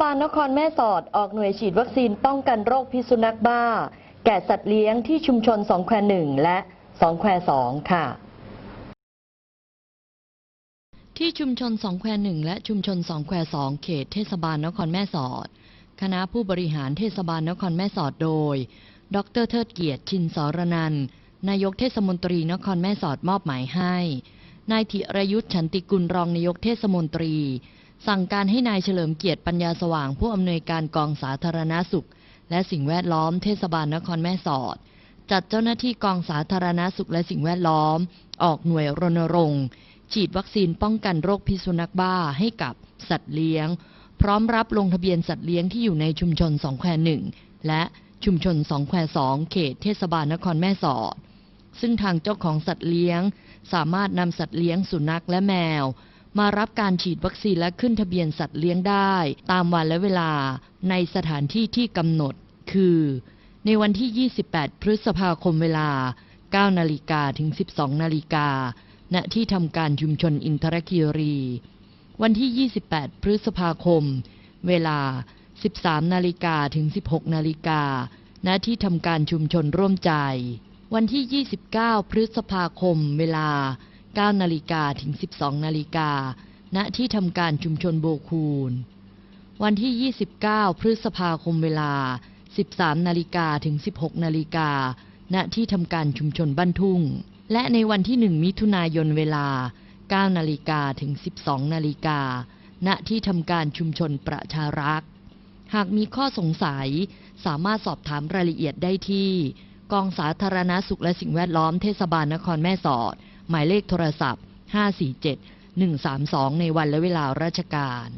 บาลนครแม่สอดออกหน่วยฉีดวัคซีนป้องกันโรคพิษสุนัขบ้า แก่สัตว์เลี้ยงที่ชุมชนสองแควหนึ่งและสองแควสองค่ะ ที่ชุมชนสองแควหนึ่งและชุมชนสองแควสองเขตเทศบาลนครแม่สอด คณะผู้บริหารเทศบาลนครแม่สอดโดย ดรเทิดเกียรติชินสรนันนายกเทศมนตรีนครแม่สอดมอบหมายให้ นายธิรยุทธ์ฉันติกุลรองนายกเทศมนตรี สั่งการให้นายเฉลิมเกียรติปัญญาสว่างผู้อำนวยการกองสาธารณาสุข และสิ่งแวดล้อมเทศบาลนครแม่สอด จัดเจ้าหน้าที่กองสาธารณาสุขและสิ่งแวดล้อม ออกหน่วยรณรงค์ ฉีดวัคซีนป้องกันโรคพิษสุนัขบ้าให้กับสัตว์เลี้ยง พร้อมรับลงทะเบียนสัตว์เลี้ยงที่อยู่ในชุมชนสองแควหนึ่งและชุมชนสองแควสองเขตเทศบาลนครแม่สอด ซึ่งทางเจ้าของสัตว์เลี้ยง สามารถนำสัตว์เลี้ยงสุนัขและแมว มารับการฉีดวัคซีนและขึ้นทะเบียนสัตว์เลี้ยงได้ ตามวันและเวลาในสถานที่ที่กำหนด คือ ในวันที่ 28 พฤษภาคมเวลา 9 นาฬิกาถึง 12 นาฬิกา ณ ที่ทำการชุมชนอินทรคีรี วันที่ 28 พฤษภาคม เวลา 13 นาฬิกาถึง 16 นาฬิกา ณ ที่ทำการชุมชนร่วมใจ วันที่ 29 พฤษภาคม เวลา 9นาฬิกาถึง 12นาฬิกา ณ ที่ทำการชุมชนโบคูน วันที่ 29 พฤษภาคมเวลา 13นาฬิกาถึง 16นาฬิกา ณ ที่ทำการชุมชนบ้านทุ่ง และในวันที่ 1 มิถุนายนเวลา 9นาฬิกาถึง 12นาฬิกา ณ ที่ทำการชุมชนประชารักษ์ หากมีข้อสงสัยสามารถสอบถามรายละเอียดได้ที่ กองสาธารณาสุขและสิ่งแวดล้อมเทศบาลนครแม่สอด หมายเลขโทรศัพท์ 547 132 ในวันและเวลาราชการ